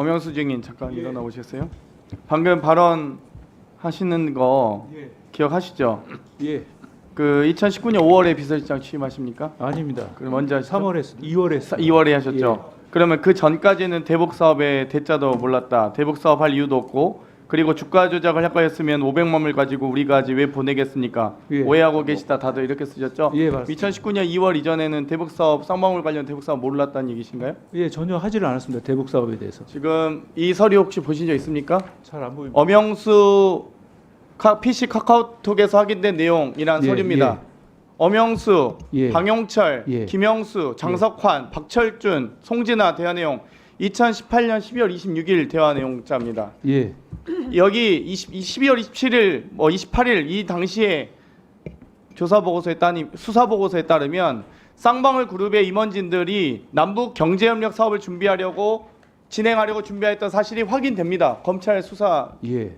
엄영수 증인 잠깐 일어나 보시겠어요? 방금 발언 하시는 거 예. 기억하시죠? 예. 그 2019년 5월에 비서실장 취임하십니까? 아닙니다. 그럼 언제 하셨죠? 3월에 했 2월에 했 2월에 하셨죠. 그러면 그 전까지는 대북 사업의 대자도 몰랐다. 대북 사업 할 이유도 없고 그리고 주가 조작을 할 거였으면 500만 불 가지고 우리가 아직 왜 보내겠습니까? 예. 오해하고 계시다 다들 이렇게 쓰셨죠? 예, 맞습니다. 2019년 2월 이전에는 대북 사업 쌍방울 관련 대북 사업 몰랐다는 얘기신가요? 예, 전혀 하지를 않았습니다. 대북 사업에 대해서. 지금 이 서류 혹시 보신 적 있습니까? 잘 안 보입니다. 엄영수 카, PC 카카오톡에서 확인된 내용이란 예, 서류입니다. 예. 엄영수, 예. 방용철, 예. 김영수, 장석환, 박철준, 송진아 대화 내용 2018년 12월 26일 대화 내용자입니다. 예. 여기 20, 12월 27일, 뭐 28일 이 당시에 조사 보고서에 따니 수사 보고서에 따르면 쌍방울 그룹의 임원진들이 남북 경제협력 사업을 준비하려고 진행하려고 준비했던 사실이 확인됩니다. 검찰 수사 예.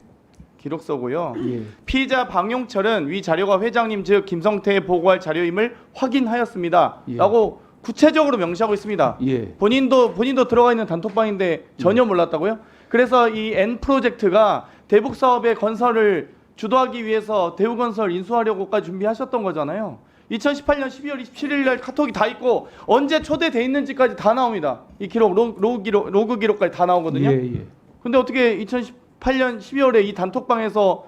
기록서고요. 예. 피의자 방용철은 위 자료가 회장님 즉 김성태에 보고할 자료임을 확인하였습니다. 예. 라고 구체적으로 명시하고 있습니다. 예. 본인도 본인도 들어가 있는 단톡방인데 전혀 몰랐다고요? 그래서 이 N 프로젝트가 대북 사업의 건설을 주도하기 위해서 대우건설 인수하려고까지 준비하셨던 거잖아요. 2018년 12월 27일 날 카톡이 다 있고 언제 초대돼 있는지까지 다 나옵니다. 이 기록 로, 로그 기록 로그 기록까지 다 나오거든요. 예, 예. 근데 어떻게 2018년 12월에 이 단톡방에서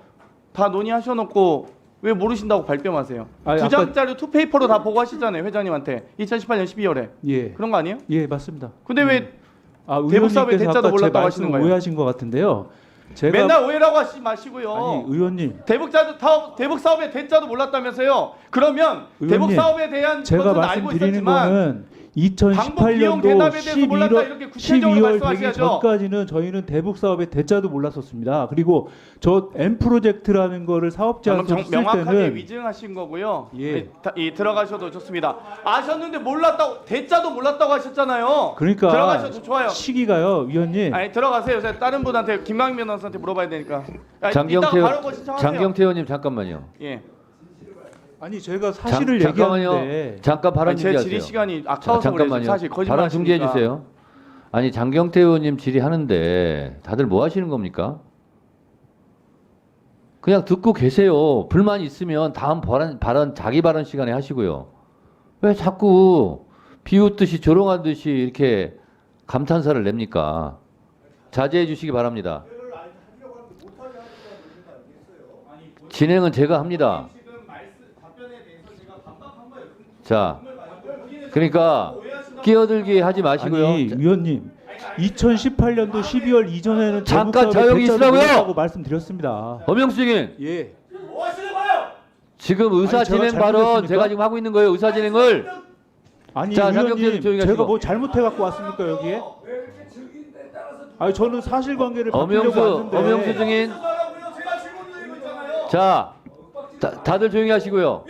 다 논의하셔 놓고 왜 모르신다고 발뺌하세요? 아니, 두 아까- 장짜리 투페이퍼로 다 보고하시잖아요 회장님한테 2018년 12월에 예. 그런 거 아니에요? 예, 맞습니다. 근데 왜 아, 대북 사업의 대자도 몰랐다고 하시는 거예요? 오해하신 것 같은데요. 제가 맨날 오해라고 하시지 마시고요. 아니, 의원님. 대북 자 사업 대북 사업의 대자도 몰랐다면서요? 그러면 대북 의원님, 사업에 대한 제가 것은 알고 말씀드리는 있었지만 거는 방북 비용 2018년도 대납에 대해서 몰랐다 11월, 이렇게 구체적으로 12월 되기 말씀하셔야죠. 전까지는 저희는 대북 사업의 대자도 몰랐었습니다. 그리고 저 M 프로젝트라는 거를 정, 쓸 명확하게 때는 위증하신 거고요. 예. 다- 이 들어가셔도 좋습니다. 아셨는데 몰랐다고 대자도 몰랐다고 하셨잖아요. 그러니까 들어가셔도 좋아요. 시기가요, 위원님. 아니 들어가세요. 제가 다른 분한테 김광민 변호사한테 물어봐야 되니까. 아, 장경태 이따가 바로 거 신청하세요. 장경태 의원님 잠깐만요. 예. 아니 제가 사실을 잠, 잠깐만요. 얘기하는데 잠깐 발언 아니, 제 중지하세요. 질의 시간이 자, 아까워서 그래요. 잠깐만요. 사실 거짓말 발언 중지해 하시니까. 주세요. 아니 장경태 의원님 질의하는데 다들 뭐 하시는 겁니까? 그냥 듣고 계세요. 불만 있으면 다음 발언, 발언 자기 발언 시간에 하시고요. 왜 자꾸 비웃듯이 조롱한 듯이 이렇게 감탄사를 냅니까? 자제해 주시기 바랍니다. 진행은 제가 합니다. 자, 그러니까 끼어들기 하지 마시고요. 아니 위원님 2018년도 12월 이전에는 잠깐 대자도 있으라고요! 말씀드렸습니다. 엄영수 증인 예. 지금 의사 아니, 제가 진행 발언 잘못했습니까? 제가 지금 하고 있는 거예요. 의사 진행을 아니 자, 장경태 위원님 조용히 제가 하시고. 뭐 잘못해 갖고 왔습니까 여기에? 아니 저는 사실관계를 엄영수 왔는데 엄영수 증인 자 다, 다들 조용히 하시고요.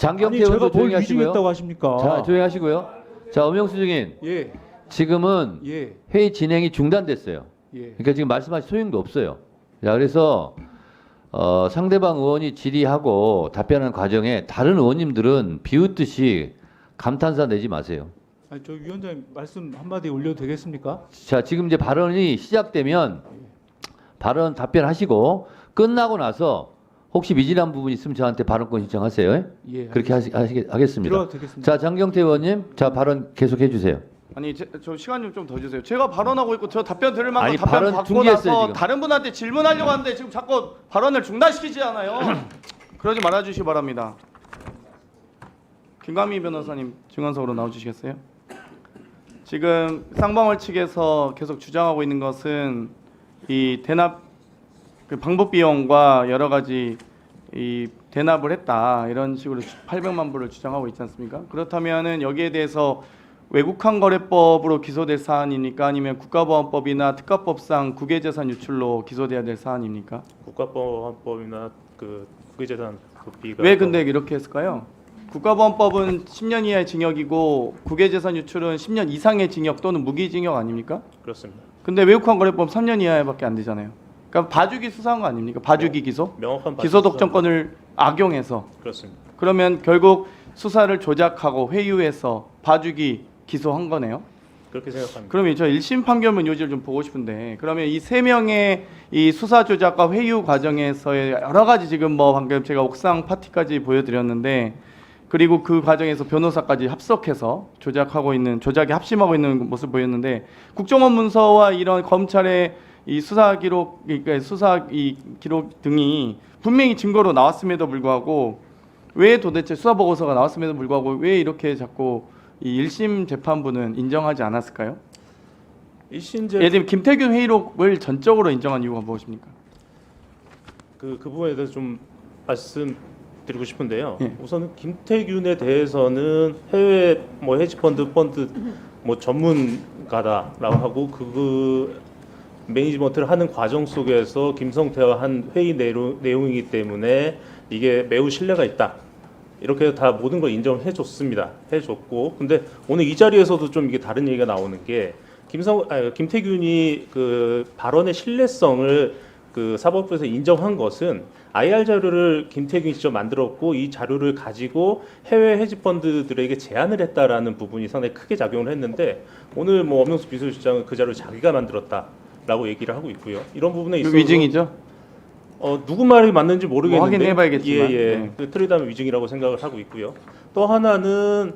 장경태 아니 제가 의원도 뭘 조용히 하시고요. 위증했다고 하십니까? 자 조용히 하시고요. 자 엄영수 증인 예. 지금은 예. 회의 진행이 중단됐어요. 예. 그러니까 지금 말씀하신 소용도 없어요. 자, 그래서 어, 상대방 의원이 질의하고 답변하는 과정에 다른 의원님들은 비웃듯이 감탄사 내지 마세요. 아니 저 위원장님 말씀 한마디 올려도 되겠습니까? 자, 지금 이제 발언이 시작되면 발언 답변하시고 끝나고 나서 혹시 미진한 부분 있으면 저한테 발언권 신청하세요. 예. 그렇게 하시, 하시, 하겠습니다. 들어가도 되겠습니다. 자, 장경태 의원님, 자 발언 계속해 주세요. 아니 제, 저 시간 좀 좀 더 주세요. 제가 발언하고 있고 저 답변 들을 만큼 아니, 답변 발언 받고 나서 지금. 다른 분한테 질문하려고 하는데 지금 자꾸 발언을 중단시키지 않아요. 그러지 말아 주시기 바랍니다. 김광민 변호사님 증언석으로 나와 주시겠어요? 지금 쌍방울 측에서 계속 주장하고 있는 것은 이 대납 그 방북 비용과 여러 가지 이 대납을 했다 이런 식으로 800만 불을 주장하고 있지 않습니까? 그렇다면은 여기에 대해서 외국환 거래법으로 기소될 사안입니까? 아니면 국가보안법이나 특가법상 국외재산 유출로 기소돼야 될 사안입니까? 국가보안법이나 그 국외재산 도피가 왜 근데 이렇게 했을까요? 국가보안법은 10년 이하의 징역이고 국외재산 유출은 10년 이상의 징역 또는 무기징역 아닙니까? 그렇습니다. 근데 외국환 거래법 3년 이하밖에 안 되잖아요. 그러니까 봐주기 수사한 거 아닙니까? 봐주기 기소? 명확한 기소 독점권을 악용해서 그렇습니다. 그러면 결국 수사를 조작하고 회유해서 봐주기 기소한 거네요. 그렇게 생각합니다. 그러면 저 1심 판결문 요지를 좀 보고 싶은데 그러면 이 세 명의 이 수사 조작과 회유 과정에서의 여러 가지 지금 뭐 방금 제가 옥상 파티까지 보여드렸는데 그리고 그 과정에서 변호사까지 합석해서 조작하고 있는 조작에 합심하고 있는 모습 보였는데 국정원 문서와 이런 검찰의 이 수사 기록 그러니까 수사 이 기록 등이 분명히 증거로 나왔음에도 불구하고 왜 도대체 수사 보고서가 나왔음에도 불구하고 왜 이렇게 자꾸 이 1심 재판부는 인정하지 않았을까요? 일신제 예를 들면 김태균 회의록을 전적으로 인정한 이유가 무엇입니까? 그, 그 부분에 대해서 좀 말씀드리고 싶은데요. 예. 우선은 김태균에 대해서는 해외 뭐 헤지펀드 펀드 뭐 전문가다라고 하고 그 매니지먼트를 하는 과정 속에서 김성태와 한 회의 내용, 내용이기 때문에 이게 매우 신뢰가 있다. 이렇게 다 모든 걸 인정해 줬습니다. 해 줬고 근데 오늘 이 자리에서도 좀 이게 다른 얘기가 나오는 게 김성 아, 김태균이 그 발언의 신뢰성을 그 사법부에서 인정한 것은 IR 자료를 김태균이 직접 만들었고 이 자료를 가지고 해외 헤지펀드들에게 제안을 했다라는 부분이 상당히 크게 작용을 했는데 오늘 뭐 엄영수 비서실장은 그 자료 를 자기가 만들었다 라고 얘기를 하고 있고요. 이런 부분에 그 있어서 위증이죠. 어 누구 말이 맞는지 모르겠는데 뭐 확인해봐야겠지만, 예, 예. 네. 그 트레이드하면 위증이라고 생각을 하고 있고요. 또 하나는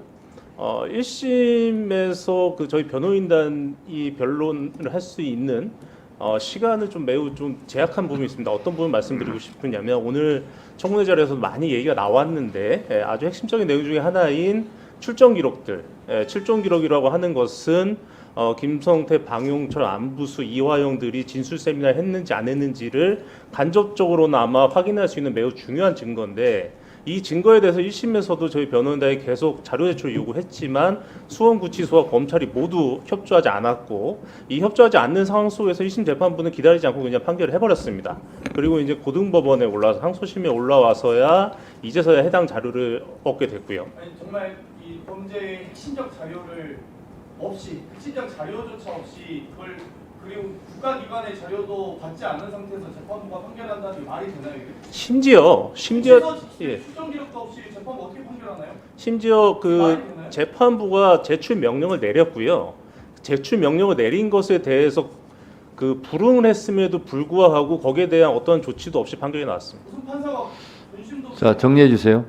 어 1심에서 그 저희 변호인단이 변론을 할 수 있는 어 시간을 좀 매우 좀 제약한 부분이 있습니다. 어떤 부분 말씀드리고 싶으냐면 오늘 청문회 자리에서 많이 얘기가 나왔는데 예, 아주 핵심적인 내용 중에 하나인 출정 기록들, 예, 출정 기록이라고 하는 것은 어, 김성태, 방용철, 안부수, 이화영들이 진술 세미나 했는지 안 했는지를 간접적으로나마 확인할 수 있는 매우 중요한 증거인데 이 증거에 대해서 1심에서도 저희 변호인단이 계속 자료 제출을 요구했지만 수원구치소와 검찰이 모두 협조하지 않았고 이 협조하지 않는 상황 속에서 1심 재판부는 기다리지 않고 그냥 판결을 해버렸습니다. 그리고 이제 고등법원에 올라와서 항소심에 올라와서야 이제서야 해당 자료를 얻게 됐고요. 아니 정말 이 범죄의 핵심적 자료를 없이 핵심적 자료조차 없이 그걸 그리고 국가기관의 자료도 받지 않는 상태에서 재판부가 판결한다는 게 말이 되나요 이게? 심지어 심지어 예. 추정 기록도 없이 재판부 어떻게 판결하나요? 심지어 그 말이 되나요? 재판부가 제출 명령을 내렸고요. 제출 명령을 내린 것에 대해서 그 불응을 했음에도 불구하고 거기에 대한 어떠한 조치도 없이 판결이 나왔습니다. 무슨 판사가 본심도 자 정리해 주세요.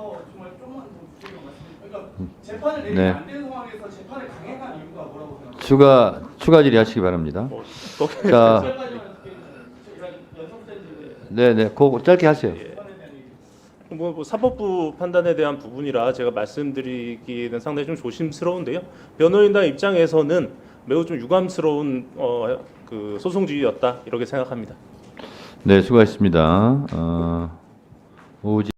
그 대해서 정말 좀만 더 구체적으로 말씀해 그러니까 재판을 내리면 네. 안 되는 상황에서 재판을 강행한 이유가 뭐라고 생각하세요? 추가 추가 질의하시기 바랍니다. 자, 여기까지만 해주세요. 이런 연속된 네 네, 그거 짧게 하세요. 재판에 대한 얘기. 뭐, 뭐 사법부 판단에 대한 부분이라 제가 말씀드리기는 상당히 좀 조심스러운데요. 변호인단 입장에서는 매우 좀 유감스러운 어, 그 소송지휘였다 이렇게 생각합니다. 네, 수고하셨습니다. 어, 오지.